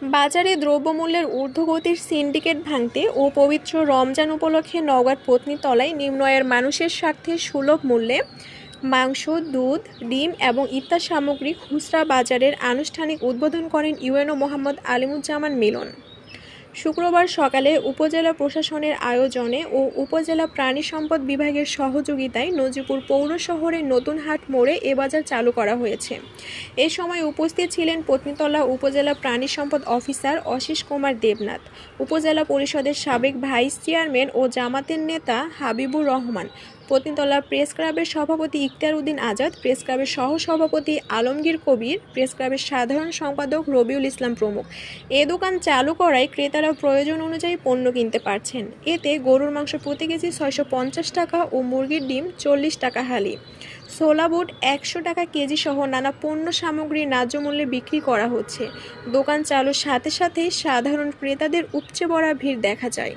বাজারে দ্রব্যমূল্যের ঊর্ধ্বগতির সিন্ডিকেট ভাঙতে ও পবিত্র রমজান উপলক্ষে নগর পত্নীতলায় নিম্নয়ের মানুষের স্বার্থে সুলভ মূল্যে মাংস, দুধ, ডিম এবং ইত্যাদি সামগ্রী খুচরা বাজারের আনুষ্ঠানিক উদ্বোধন করেন ইউএনও মোহাম্মদ আলিমুজ্জামান মিলন। শুক্রবার সকালে উপজেলা প্রশাসনের আয়োজনে ও উপজেলা প্রাণী সম্পদ বিভাগের সহযোগিতায় নজিপুর পৌর শহরের নতুন হাট মোড়ে এ বাজার চালু করা হয়েছে। এ সময় উপস্থিত ছিলেন পত্নীতলা উপজেলা প্রাণী সম্পদ অফিসার অশিস কুমার দেবনাথ, উপজেলা পরিষদের সাবেক ভাইস চেয়ারম্যান ও জামাতের নেতা হাবিবুর রহমান পত্নীতলা প্রেস ক্লাবের সভাপতি ইখতিয়ার উদ্দিন আজাদ, প্রেস ক্লাবের সহ সভাপতি আলমগীর কবির, প্রেস ক্লাবের সাধারণ সম্পাদক রবিউল ইসলাম প্রমুখ। এ দোকান চালু করায় ক্রেতারা প্রয়োজন অনুযায়ী পণ্য কিনতে পারছেন। এতে গরুর মাংস প্রতি কেজি ছয়শো পঞ্চাশ টাকা ও মুরগির ডিম চল্লিশ টাকা হালি। সোলা বুট একশো টাকা কেজি সহ নানা পণ্য সামগ্রী ন্যায্য মূল্যে বিক্রি করা হচ্ছে। দোকান চালুর সাথে সাথে সাধারণ ক্রেতাদের উপচে পড়া ভিড় দেখা যায়।